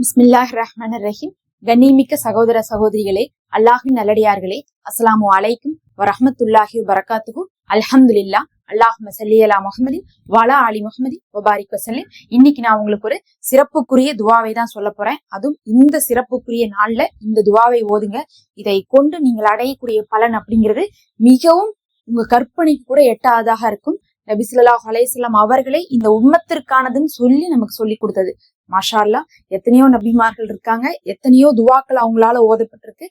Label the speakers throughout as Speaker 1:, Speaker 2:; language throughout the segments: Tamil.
Speaker 1: பிஸ்மில்லாஹ் ரஹ்மான் ரஹீம் கண்ணிமிக்க சகோதர சகோதரிகளே அல்லாஹின் நல்லடியார்களே அஸ்ஸலாமு அலைக்கும் வரஹ்மத்துல்லாஹி வரகாத்துஹு அல்ஹம்துலில்லா அல்லாஹ் சல்லி அலா வலா அலி முகமதி ஒபாரிக் வசல்லிம் இன்னைக்கு நான் உங்களுக்கு ஒரு சிறப்புக்குரிய துவாவை தான் சொல்ல போறேன். அதுவும் இந்த சிறப்புக்குரிய நாள்ல இந்த துவாவை ஓதுங்க. இதை கொண்டு நீங்கள் அடையக்கூடிய பலன் அப்படிங்கிறது மிகவும் உங்க கற்பனைக்கு கூட எட்டாவதாக இருக்கும். நபிசுல்லா ஸல்லல்லாஹு அவர்களே இந்த உம்மத்திற்கானதுன்னு சொல்லி நமக்கு சொல்லி கொடுத்தது. மாஷா அல்லாஹ் எத்தனையோ நபிமார்கள் இருக்காங்க எத்தனையோ துவாக்கள் அவங்களால ஓதப்பட்டிருக்கு.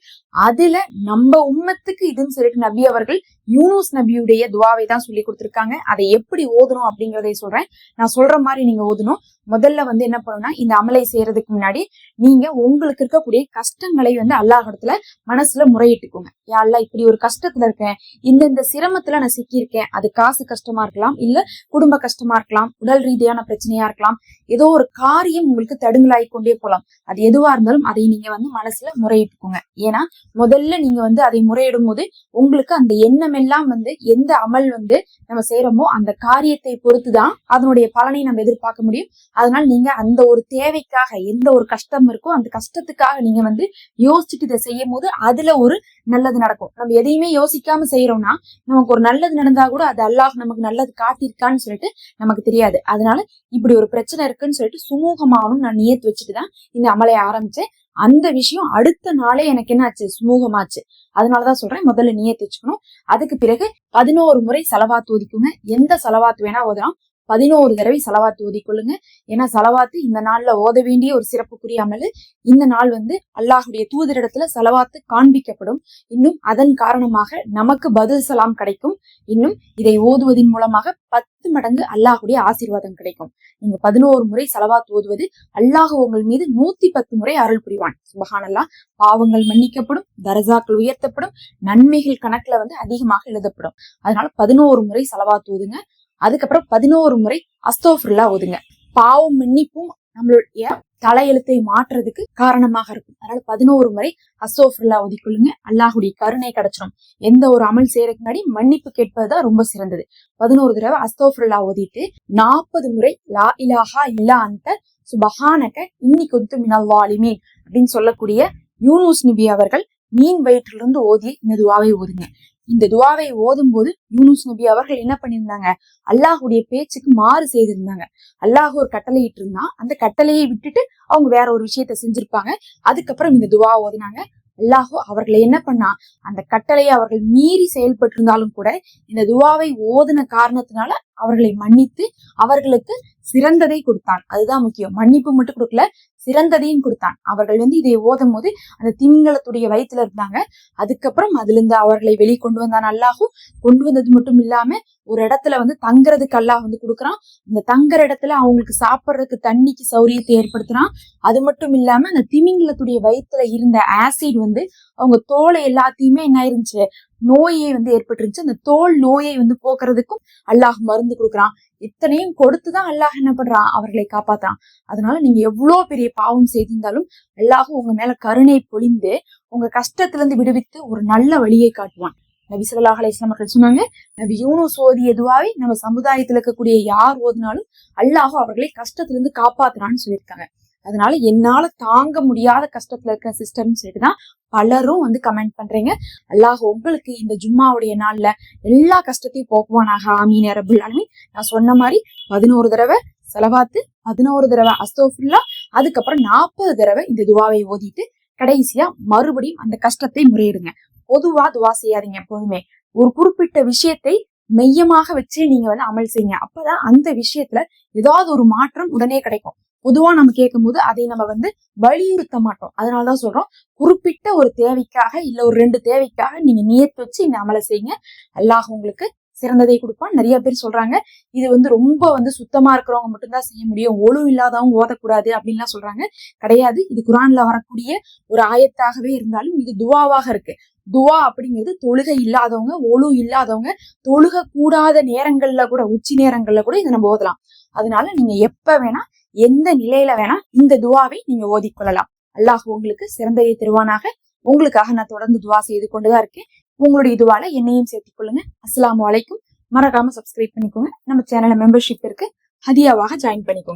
Speaker 1: அதுல நம்ம உம்மத்துக்கு இதுன்னு சொல்லிட்டு நபி அவர்கள் யூனுஸ் நபியுடைய துவாவை தான் சொல்லி கொடுத்துருக்காங்க. அதை எப்படி ஓதணும் அப்படிங்கிறதை சொல்றேன். நான் சொல்ற மாதிரி நீங்க ஓதணும். முதல்ல வந்து என்ன பண்ணணும்னா இந்த அமலை செய்யறதுக்கு முன்னாடி நீங்க உங்களுக்கு இருக்கக்கூடிய கஷ்டங்களை வந்து அல்லாஹிடத்துல மனசுல முறையிட்டுக்கோங்க. யா அல்லாஹ் இப்படி ஒரு கஷ்டத்துல இருக்கேன். இந்த இந்த சிரமத்துல நான் சிக்கியிருக்கேன். அது காசு கஷ்டமா இருக்கலாம் இல்ல குடும்ப கஷ்டமா இருக்கலாம் உடல் ரீதியான பிரச்சனையா இருக்கலாம். ஏதோ ஒரு காரியம் உங்களுக்கு தடுங்கலாகி கொண்டே போலாம். அது எதுவா இருந்தாலும் அதை நீங்க வந்து மனசுல முறையிட்டுக்கோங்க. ஏன்னா முதல்ல நீங்க வந்து அதை முறையிடும் போது உங்களுக்கு அந்த எண்ணம் எல்லாம் வந்து எந்த அமல் வந்து நம்ம செய்யறோமோ அந்த காரியத்தை பொறுத்துதான் அதனுடைய பலனை நம்ம எதிர்பார்க்க முடியும். அதனால நீங்க அந்த ஒரு தேவைக்காக எந்த ஒரு கஷ்டம் இருக்கோ அந்த கஷ்டத்துக்காக நீங்க வந்து யோசிச்சுட்டு இதை செய்யும் போது அதுல ஒரு நல்லது நடக்கும். நம்ம எதையுமே யோசிக்காம செய்யறோம்னா நமக்கு ஒரு நல்லது நடந்தா கூட அது அல்லாஹ் நமக்கு நல்லது காட்டியிருக்கான்னு சொல்லிட்டு நமக்கு தெரியாது. அதனால இப்படி ஒரு பிரச்சனை இருக்குன்னு சொல்லிட்டு சுமூகமாகணும் நான் நியத்து வச்சுட்டு தான் இந்த அமலை ஆரம்பிச்சேன் அந்த விஷயம் அடுத்த நாளே எனக்கு என்ன ஆச்சு சுமூகமாச்சு அதனாலதான் சொல்றேன் முதல்ல நியத்து வச்சுக்கணும். அதுக்கு பிறகு பதினோரு முறை செலவாத்து ஒதுக்குங்க. எந்த செலவாத்து வேணா ஓதலாம் பதினோரு தடவை செலவாத்து ஓதிக்கொள்ளுங்க ஏன்னா செலவாத்து இந்த நாள்ல ஓத வேண்டிய ஒரு சிறப்புக்குரிய அமல். இந்த நாள் வந்து அல்லாஹுடைய தூதரிடத்துல செலவாத்து காண்பிக்கப்படும். இன்னும் அதன் காரணமாக நமக்கு பதில் சலாம் கிடைக்கும். இன்னும் இதை ஓதுவதன் மூலமாக பத்து மடங்கு அல்லாஹுடைய ஆசீர்வாதம் கிடைக்கும். நீங்க பதினோரு முறை செலவாத்து ஓதுவது அல்லாஹ் உங்கள் மீது நூத்தி பத்து முறை அருள் புரிவான். சுபகானல்லா பாவங்கள் மன்னிக்கப்படும் தரசாக்கள் உயர்த்தப்படும் நன்மைகள் கணக்குல வந்து அதிகமாக எழுதப்படும். அதனால பதினோரு முறை செலவாத்து ஓதுங்க. அதுக்கப்புறம் பதினோரு முறை அஸ்தோஃபுல்லா ஓதுங்க. பாவம் மன்னிப்பும் நம்மளுடைய தலையெழுத்தை மாற்றுறதுக்கு காரணமாக இருக்கும். அதனால பதினோரு முறை அசோஃபுல்லா ஒதுக்கொள்ளுங்க அல்லாஹுடைய கருணை கிடைச்சிடும் எந்த ஒரு அமல் செய்யறதுக்கு முன்னாடி மன்னிப்பு கேட்பதுதான் ரொம்ப சிறந்தது. பதினோரு தடவை அஸ்தோஃபுல்லா ஓதிட்டு நாற்பது முறை லா இலாஹா இல்லா அந்த சுபஹானக இன்னி கொத்து மினல் வாலிமீன் அப்படின்னு சொல்லக்கூடிய யூனுஸ் நிபி அவர்கள் மீன் வயிற்றிலிருந்து ஓதி இந்த துவாவை ஓதுங்க. இந்த துவாவை ஓதும் போது யூனுஸ் நபி அவர்கள் என்ன பண்ணியிருந்தாங்க? அல்லாஹுடைய பேச்சுக்கு மாறு செய்திருந்தாங்க. அல்லாஹ் ஒரு கட்டளை இட்டு இருந்தான் அந்த கட்டளையை விட்டுட்டு அவங்க வேற ஒரு விஷயத்த செஞ்சிருப்பாங்க. அதுக்கப்புறம் இந்த துவா ஓதுனாங்க. அல்லாஹோ அவர்களை என்ன பண்ணா அந்த கட்டளையை அவர்கள் மீறி செயல்பட்டிருந்தாலும் கூட இந்த துவாவை ஓதுன காரணத்தினால அவர்களை மன்னித்து அவர்களுக்கு சிறந்ததை கொடுத்தான். அதுதான் முக்கியம். மன்னிப்பு மட்டும் கொடுக்கல சிறந்ததையும் கொடுத்தான். அவர்கள் வந்து இதை ஓதும் போது அந்த திமிங்கலத்துடைய வயிற்றுல இருந்தாங்க. அதுக்கப்புறம் அதுல இருந்து அவர்களை வெளிக்கொண்டு வந்தான் அல்லாஹும் கொண்டு வந்தது மட்டும் இல்லாம ஒரு இடத்துல வந்து தங்குறதுக்கு அல்லாஹ் வந்து கொடுக்குறான். இந்த தங்குற இடத்துல அவங்களுக்கு சாப்பிட்றதுக்கு தண்ணிக்கு சௌரியத்தை ஏற்படுத்துறான். அது மட்டும் இல்லாம அந்த திமிங்கலத்துடைய வயிற்றுல இருந்த ஆசிட் வந்து அவங்க தோலை எல்லாத்தையுமே என்ன ஆயிருந்துச்சு நோயை வந்து ஏற்பட்டுருச்சு அந்த தோல் நோயை வந்து போக்குறதுக்கும் அல்லாஹ் மருந்து கொடுக்குறான். இத்தனையும் கொடுத்துதான் அல்லாஹ் என்ன பண்றான்? அவர்களை காப்பாத்துறான். அதனால நீங்க எவ்வளவு பெரிய பாவம் செய்திருந்தாலும் அல்லாஹ் உங்க மேல கருணை பொழிந்து உங்க கஷ்டத்துல இருந்து விடுவித்து ஒரு நல்ல வழியை காட்டுவான். நபி சொல்லாஹ் அலிஸ்லாம் அவர்கள் சொன்னாங்க நபி யூனுஸ் சோதி எதுவாவே நம்ம சமுதாயத்துல இருக்கக்கூடிய யார் ஓதினாலும் அல்லாஹ் அவர்களை கஷ்டத்துல இருந்து காப்பாத்துறான்னு சொல்லியிருக்காங்க. அதனால என்னால தாங்க முடியாத கஷ்டத்துல இருக்கிற சிஸ்டர்னு சொல்லிட்டு தான் பலரும் வந்து கமெண்ட் பண்றீங்க. அல்லாஹ் உங்களுக்கு இந்த ஜும்மாவுடைய நாள்ல எல்லா கஷ்டத்தையும் போக்குவானாக. ஆமீன் அரபுல் ஆலமீன். நான் சொன்ன மாதிரி பதினோரு தடவை செலவாத்து பதினோரு தடவை அஸ்தோஃபுல்லா அதுக்கப்புறம் நாற்பது தடவை இந்த துவாவை ஓதிட்டு கடைசியா மறுபடியும் அந்த கஷ்டத்தை முறையிடுங்க. பொதுவா துவா செய்யாதீங்க எப்போதுமே. ஒரு குறிப்பிட்ட விஷயத்தை மெய்யமாக வச்சு நீங்க வந்து அமல் செய்யுங்க. அப்பதான் அந்த விஷயத்துல ஏதாவது ஒரு மாற்றம் உடனே கிடைக்கும். பொதுவா நம்ம கேட்கும் போது அதை நம்ம வந்து வலியுறுத்த மாட்டோம். அதனாலதான் சொல்றோம் குறிப்பிட்ட ஒரு தேவைக்காக இல்ல ஒரு ரெண்டு தேவைக்காக நீங்க நியத்து வச்சு இந்த அமலை செய்யுங்க. அல்லாஹ் உங்களுக்கு சிறந்ததை கொடுப்பான். நிறைய பேர் சொல்றாங்க இது வந்து ரொம்ப வந்து சுத்தமா இருக்கிறவங்க மட்டும்தான் செய்ய முடியும். ஒழு இல்லாதவங்க ஓதக்கூடாது அப்படின்லாம் சொல்றாங்க. கிடையாது. இது குரான்ல வரக்கூடிய ஒரு ஆயத்தாகவே இருந்தாலும் இது துவாவாக இருக்கு. துவா அப்படிங்கிறது தொழுகை இல்லாதவங்க ஒழு இல்லாதவங்க தொழுக கூடாத நேரங்கள்ல கூட உச்சி நேரங்கள்ல கூட இதை நம்ம ஓதலாம். அதனால நீங்க எப்ப வேணா எந்த நிலையில வேணா இந்த துவாவை நீங்க ஓதிக்கொள்ளலாம் அல்லாஹ் உங்களுக்கு சிறந்தையை தருவானாக உங்களுக்காக நான் தொடர்ந்து துவா செய்து கொண்டுதான் இருக்கேன். உங்களுடைய இதுவால என்னையும் சேர்த்துக் கொள்ளுங்க. அஸ்லாம் வலைக்கும் மறக்காம சப்ஸ்கிரைப் பண்ணிக்கோங்க. நம்ம சேனல்ல மெம்பர்ஷிப் இருக்கு. ஹதியாவாக ஜாயின் பண்ணிக்கோங்க.